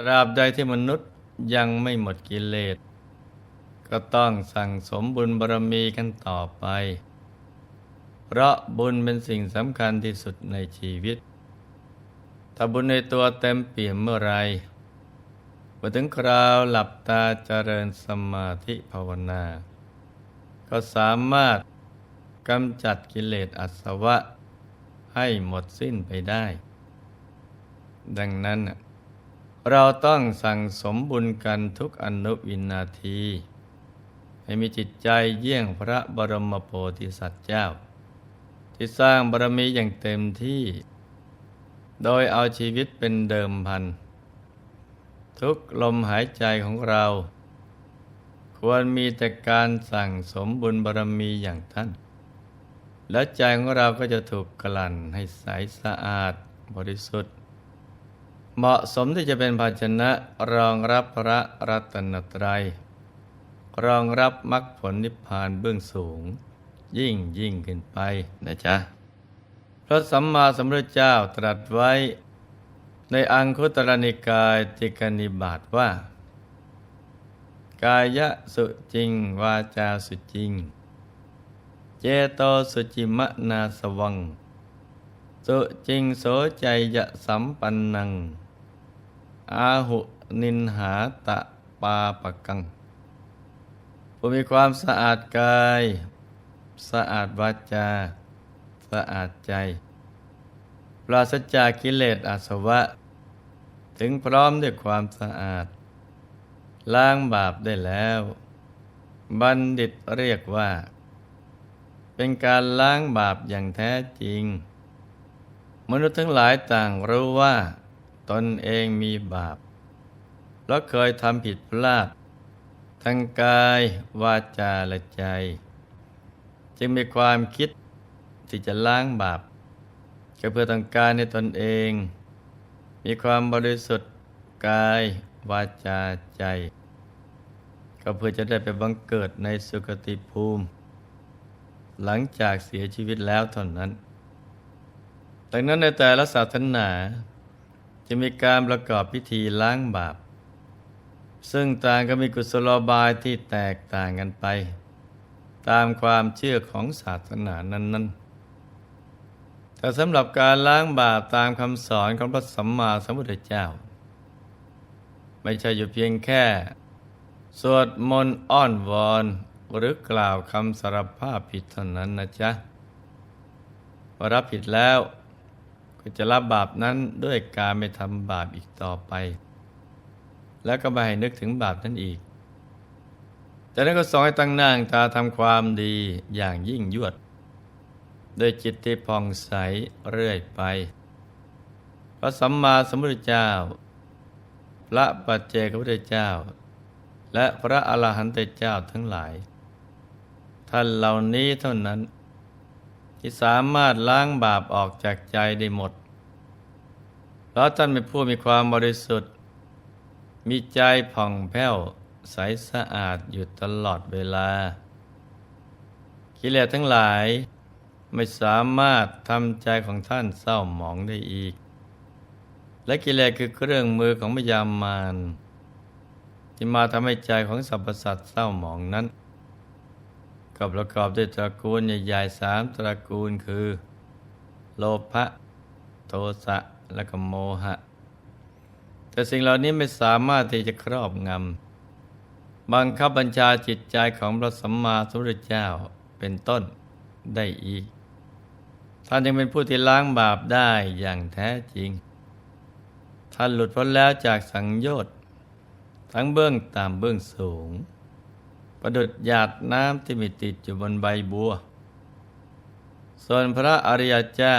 ตราบใดที่มนุษย์ยังไม่หมดกิเลส ก็ต้องสั่งสมบุญบารมีกันต่อไป เพราะบุญเป็นสิ่งสำคัญที่สุดในชีวิต ถ้าบุญในตัวเต็มเปี่ยมเมื่อไรพอถึงคราวหลับตาเจริญสมาธิภาวนา ก็สามารถกำจัดกิเลสอาสวะให้หมดสิ้นไปได้ ดังนั้นน่ะ เราต้องสั่งสมบุญกันทุกอนุวินาที ให้มีจิตใจเยี่ยงพระบรมโพธิสัตว์เจ้า ที่สร้างบารมีอย่างเต็มที่ โดยเอาชีวิตเป็นเดิมพัน ทุกลมหายใจของเรา ควรมีแต่การสั่งสมบุญบารมีอย่างท่าน และใจของเราก็จะถูกกลั่นให้ใสสะอาดบริสุทธิ์ เหมาะสมที่จะเป็นภาชนะรองรับพระรัตนตรัย รองรับมรรคผลนิพพานเบื้องสูง ยิ่งยิ่งขึ้นไปนะจ๊ะพระสัมมาสัมพุทธเจ้าตรัสไว้ ในอังคุตรนิกายติกนิบาตว่า กายะสุจริง วาจาสุจริง เจโตสุจิมะนาสวัง สุจริงโสใจยะสัมปันนัง อาหุนินหาตะปาปะกังผู้มีความสะอาดกาย สะอาดวาจา สะอาดใจ ปราศจากกิเลสอาสวะ ถึงพร้อมด้วยความสะอาด ล้างบาปได้แล้ว บัณฑิตเรียกว่า เป็นการล้างบาปอย่างแท้จริง มนุษย์ทั้งหลายต่างรู้ว่า ตนเองมีบาป เพราะเคยทำผิดพลาด ทั้งกาย วาจาและใจ จึงมีความคิดที่จะล้างบาปก็เพื่อต้องการในตนเอง มีความบริสุทธิ์กาย วาจาใจ ก็เพื่อจะได้ไปบังเกิดในสุคติภูมิ หลังจากเสียชีวิตแล้วเท่านั้นดังนั้นในแต่ละศาสนา จะมีการประกอบพิธีล้างบาป ซึ่งต่างก็มีกุศโลบายที่แตกต่างกันไป ตามความเชื่อของศาสนานั้น ๆ แต่สำหรับการล้างบาปตามคำสอนของพระสัมมาสัมพุทธเจ้า ไม่ใช่อยู่เพียงแค่ สวดมนต์อ้อนวอนหรือกล่าวคำสารภาพผิดเท่านั้นนะจ๊ะพอรับผิดแล้ว ก็จะรับบาปนั้นด้วยการไม่ทำบาปอีกต่อไป แล้วก็ไม่ให้นึกถึงบาปนั้นอีกจากนั้นก็สอนให้ตั้งหน้างตาทำความดีอย่างยิ่งยวดด้วยจิตที่ผ่องใสเรื่อยไป พระสัมมาสัมพุทธเจ้า พระปัจเจกพุทธเจ้า และพระอรหันตเจ้าทั้งหลาย ท่านเหล่านี้เท่านั้น ที่สามารถล้างบาปออกจากใจได้หมด เพราะท่านเป็นผู้มีความบริสุทธิ์ มีใจผ่องแผ้วใสสะอาดอยู่ตลอดเวลา กิเลสทั้งหลายไม่สามารถทำใจของท่านเศร้าหมองได้อีก และกิเลสคือเครื่องมือของพยามารที่มาทำให้ใจของสรรพสัตว์เศร้าหมองนั้น ก็ประกอบด้วยตระกูลใหญ่ๆสามตระกูลคือ โลภะโทสะและก็โมหะ แต่สิ่งเหล่านี้ไม่สามารถที่จะครอบงำบังคับบัญชาจิตใจของพระสัมมาสัมพุทธเจ้าเป็นต้นได้อีก ท่านยังเป็นผู้ที่ล้างบาปได้อย่างแท้จริง ท่านหลุดพ้นแล้วจากสังโยชน์ ทั้งเบื้องต่ำเบื้องสูง ประดุดหยาดน้ำที่มีติดอยู่บนใบบัว ส่วนพระอริยเจ้า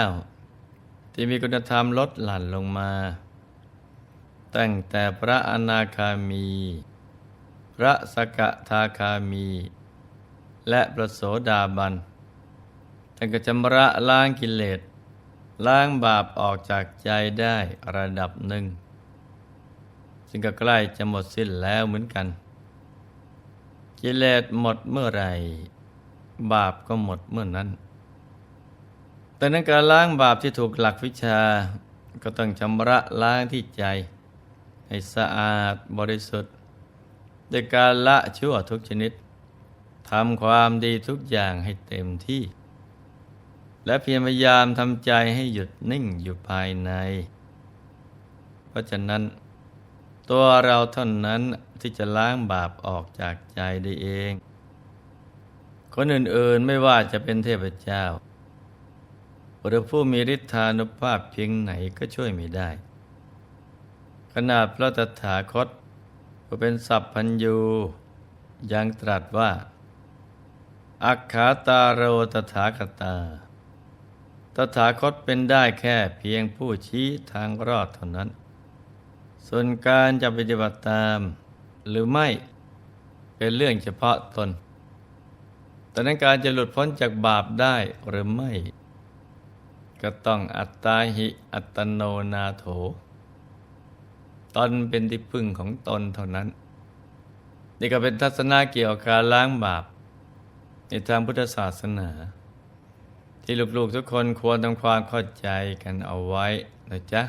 ที่มีคุณธรรมลดหลั่นลงมา ตั้งแต่พระอนาคามี พระสกทาคามี และพระโสดาบันท่านก็ชำระล้างกิเลสล้างบาปออกจากใจได้ระดับหนึ่ง ซึ่งก็ใกล้จะหมดสิ้นแล้วเหมือนกัน กิเลสหมดเมื่อไรบาปก็หมดเมื่อนั้น แต่ในการล้างบาปที่ถูกหลักวิชา ก็ต้องชำระล้างที่ใจใให้สะอาดบริสุทธิ์ด้วยการละชั่วทุกชนิดทำความดีทุกอย่างให้เต็มที่ และเพียรพยายามทำใจให้หยุดนิ่งอยู่ภายใน เพราะฉะนั้น ตัวเราเท่านั้นที่จะล้างบาปออกจากใจได้เอง คนอื่นๆไม่ว่าจะเป็นเทพเจ้าหรือผู้มีฤทธานุภาพเพียงไหนก็ช่วยไม่ได้ ขนาดพระตถาคตผู้เป็นสัพพัญญูยังตรัสว่า อักขาตาโรตถาคตา ตถาคตเป็นได้แค่เพียงผู้ชี้ทางรอดเท่านั้น ส่วนการจะปฏิบัติตาม หรือไม่เป็นเรื่องเฉพาะตน แต่นั้นการจะหลุดพ้นจากบาปได้หรือไม่ ก็ต้องอัตตาหิอัตโนนาโถ ตนเป็นที่พึ่งของตนเท่านั้น นี่ก็เป็นทัศนะเกี่ยวกับการล้างบาป ในทางพุทธศาสนา ที่ลูกๆทุกคนควรทำความเข้าใจกันเอาไว้นะจ๊ะ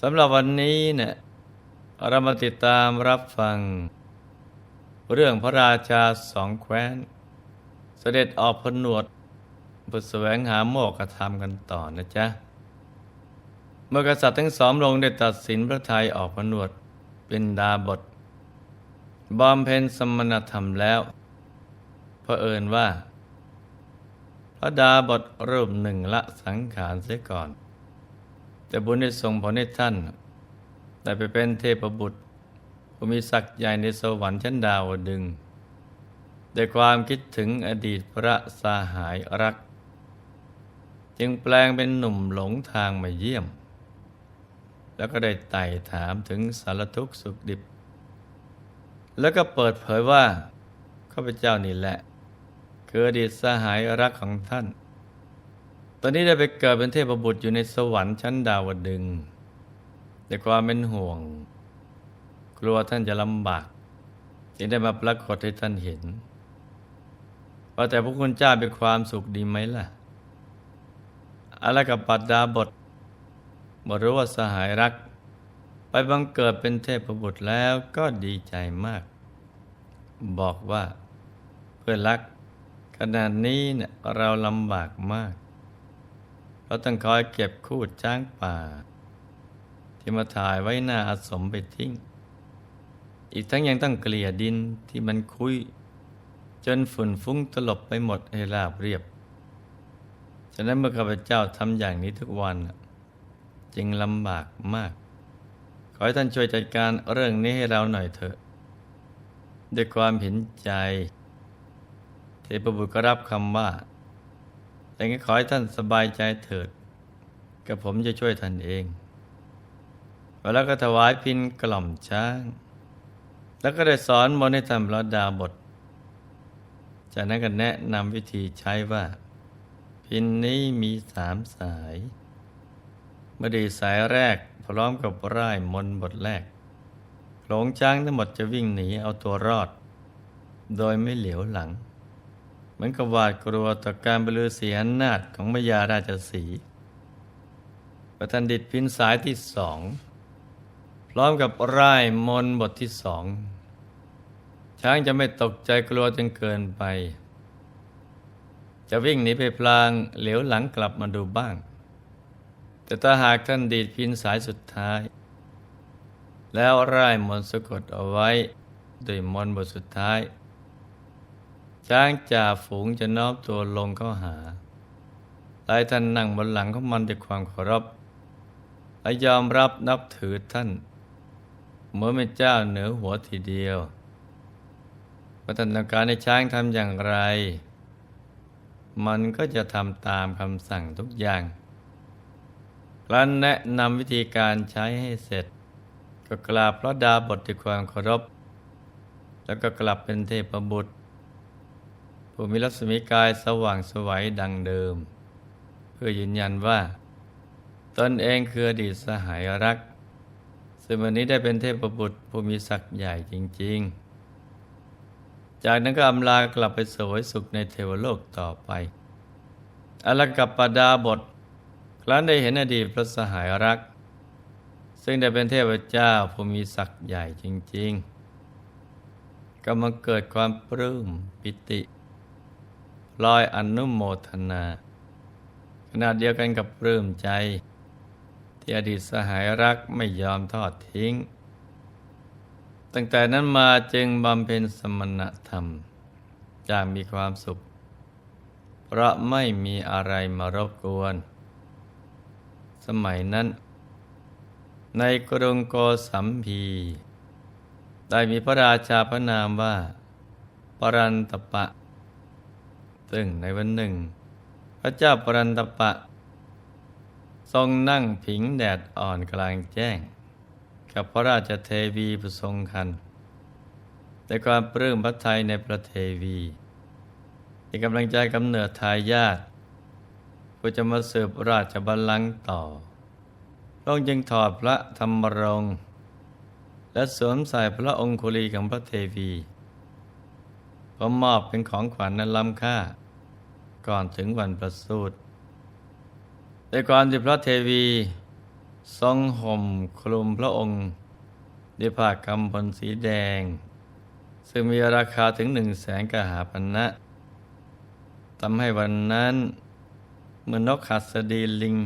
สำหรับวันนี้เนี่ยเรามาติดตามรับฟัง เรื่องพระราชาสองแคว้น เสด็จออกผนวดเพื่อแสวงหาโมกขธรรมกันต่อนะจ๊ะ เมื่อกษัตริย์ทั้งสองลงได้ตัดสินพระไทยออกผนวดเป็นดาบทบำเพ็ญสมณธรรมแล้วเผอิญว่า พระดาบทรูปหนึ่งละสังขารเสียก่อน แต่บุญได้ส่งผลให้ท่าน ได้ไปเป็นเทพบุตรผู้มีศักดิ์ใหญ่ในสวรรค์ชั้นดาวดึงด้วยความคิดถึงอดีตพระสาหายรัก จึงแปลงเป็นหนุ่มหลงทางมาเยี่ยม แล้วก็ได้ไต่ถามถึงสารทุกข์สุขดิบ แล้วก็เปิดเผยว่าข้าพเจ้านี่แหละ คืออดีตสหายรักของท่าน ตอนนี้ได้ไปเกิดเป็นเทพบุตรอยู่ในสวรรค์ชั้นดาวดึงแต่ความเป็นห่วง กลัวท่านจะลำบากจึงได้มาปรากฏให้ท่านเห็น ว่าแต่พระคุณเจ้าเป็นความสุขดีไหมล่ะอะไรกับปัดดาบทบรู้ว่าสหายรัก ไปบังเกิดเป็นเทพบุตรแล้วก็ดีใจมาก บอกว่าเพื่อนรักขนาดนี้เนี่ยเราลำบากมาก เราต้องคอยเก็บคูดจ้างป่า ที่มาถ่ายไว้หน้าอาสมไปทิ้ง อีกทั้งยังต้องเกลี่ยดินที่มันคุย จนฝุ่นฟุ้งตลบไปหมดให้ราบเรียบ ฉะนั้นเมื่อข้าพเจ้าทำอย่างนี้ทุกวัน จึงลำบากมาก ขอให้ท่านช่วยจัดการเรื่องนี้ให้เราหน่อยเถอะ ด้วยความเห็นใจ เทพบุตรก็รับคำว่า แต่งั้นขอให้ท่านสบายใจเถิด กับผมจะช่วยท่านเองแล้วก็ถวายพินกล่อมช้าง แล้วก็ได้สอนมนให้ทำระดาบท จากนั้นก็แนะนำวิธีใช้ว่า พินนี้มีสามสายเมื่อดีสายแรกพร้อมกับร่ายมนบทแรกหลงช้างทั้งหมดจะวิ่งหนีเอาตัวรอด โดยไม่เหลียวหลัง มือนกับหวาดกลัวต่อการบรรลือเสียนาจของมยาราชสีประทันดิตพินสายที่สอง พร้อมกับร่ายมนบทที่สอง ช้างจะไม่ตกใจกลัวจนเกินไป จะวิ่งหนีไปพลางเหลียวหลังกลับมาดูบ้าง แต่ถ้าหากท่านดีดพินสายสุดท้าย แล้วร่ายมนสะกดเอาไว้ โดยมนบทสุดท้าย ช้างจ่าฝูงจะน้อมตัวลงเข้าหาหลายท่านนั่งบนหลังของมันด้วยความเคารพและยอมรับนับถือท่านเหมือนเป็นเจ้าเหนือหัวทีเดียวพัฒนาการในช้างทำอย่างไร มันก็จะทำตามคำสั่งทุกอย่างรั้นแนะนำวิธีการใช้ให้เสร็จ ก็กราบพระดาบทด้วยความเคารพ แล้วก็กลับเป็นเทพบุตร ผู้มีรัศมีกายสว่างสวัยดังเดิม เพื่อยืนยันว่า ตนเองคืออดีตสหายรัก ซึ่งวันนี้ได้เป็นเทพบุตรผู้มีศักดิ์ใหญ่จริง ๆ จากนั้นก็อำลากลับไปสวยสุขในเทวโลกต่อไปอลกับปดาบทครั้นได้เห็นอดีตพระสหายรัก ซึ่งได้เป็นเทพเจ้าผู้มีศักย์ใหญ่จริง ๆ ก็มาเกิดความปลื้มปิติ ลอยอนุโมทนา ขนาดเดียวกันกับปลื้มใจ ที่อดีตสหายรักไม่ยอมทอดทิ้ง ตั้งแต่นั้นมาจึงบำเพ็ญสมณธรรมอย่างมีความสุข เพราะไม่มีอะไรมารบกวน สมัยนั้น ในกรุงโกสัมพี ได้มีพระราชาพระนามว่า ปรันตปะ ซึ่งในวันหนึ่ง พระเจ้าปรันตปะ ทรงนั่งผิงแดดอ่อนกลางแจ้ง กับพระราชเทวีผู้ทรงคันแต่ความปลื้มพระทัยในพระเทวีที่กำลังใจกำเนิดทายาทผู้จะมาสืบราชบัลลังก์ต่อพระองค์จึงถอดพระธรรมรงค์และสวมใส่พระองคุลีของพระเทวีพร้อมมอบเป็นของขวัญนั้นล้ำค่า ก่อนถึงวันประสูติแต่ก่อนที่พระเทวีทรงห่มคลุมพระองค์ด้วยผ้ากำพลสีแดง ซึ่งมีราคาถึงหนึ่งแสนกหาพันนะทำให้วันนั้นเมื่อนกขัดสดีลิง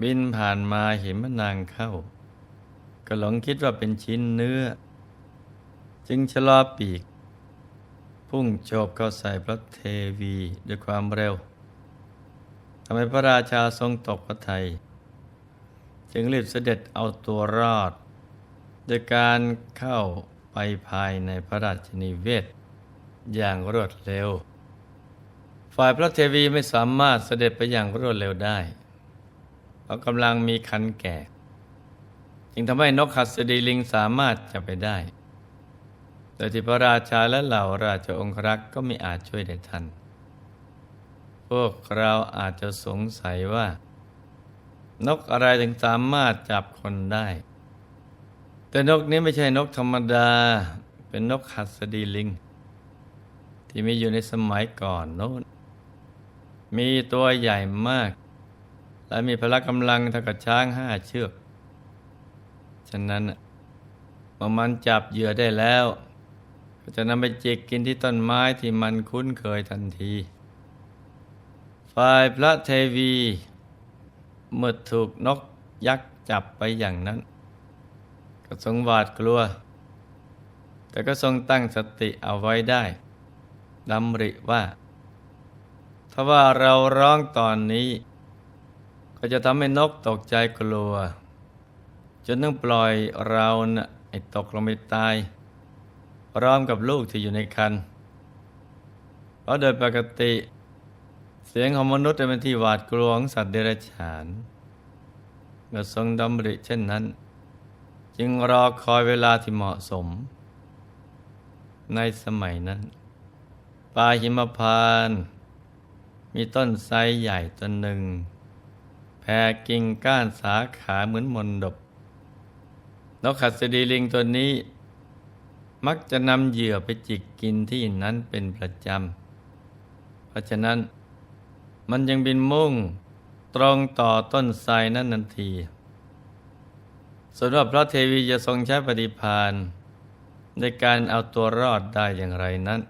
บินผ่านมาเห็นมนางเข้า ก็หลงคิดว่าเป็นชิ้นเนื้อ จึงชะลอปีก พุ่งโฉบเข้าใส่พระเทวีด้วยความเร็วทำให้พระราชาทรงตกพระทัยจึงรีบเสด็จเอาตัวรอดโดยการเข้าไปภายในพระราชนิเวศ อย่างรวดเร็ว ฝ่ายพระเทวีไม่สามารถเสด็จไปอย่างรวดเร็วได้ เพราะกำลังมีคันแก่ จึงทำให้นกขัดสดีลิงสามารถจะไปได้ แต่ที่พระราชาและเหล่าราชองครักษ์ก็ไม่อาจช่วยได้ทัน พวกเราอาจจะสงสัยว่า นกอะไรถึงสามารถจับคนได้ แต่นกนี้ไม่ใช่นกธรรมดา เป็นนกหัสดีลิง ที่มีอยู่ในสมัยก่อนโน้น มีตัวใหญ่มาก และมีพละกำลังเท่ากับช้างห้าเชือก ฉะนั้นเมื่อมันจับเหยื่อได้แล้ว จะนำไปจิกกินที่ต้นไม้ที่มันคุ้นเคยทันที ฝ่ายพระเทวีเมื่อถูกนกยักษ์จับไปอย่างนั้น ก็ทรงหวาดกลัว แต่ก็ทรงตั้งสติเอาไว้ได้ดำริว่า ถ้าว่าเราร้องตอนนี้ ก็จะทำให้นกตกใจกลัว จนต้องปล่อยเรานะ่ะตกลงไปตาย พร้อมกับลูกที่อยู่ในคันเพราะโดยปกติ เสียงของมนุษย์จะเป็นที่หวาดกลัวของสัตว์เดรัจฉานเมื่อทรงดำริเช่นนั้น จึงรอคอยเวลาที่เหมาะสม ในสมัยนั้นป่าหิมพาน มีต้นไทรใหญ่ต้นหนึ่งแผ่กิ่งก้านสาขาเหมือนมนดบนกขัดสดีลิงตัวนี้ มักจะนำเหยื่อไปจิกกินที่นั้นเป็นประจำ เพราะฉะนั้นมันยังบินมุ่งตรงต่อต้นไทรนั้นนันที ส่วนว่าพระเทวีจะทรงใช้ปฏิพานในการเอาตัวรอดได้อย่างไรนั้น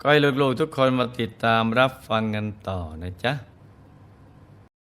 ก็ให้ลูกๆทุกคนมาติดตามรับฟังกันต่อนะจ๊ะ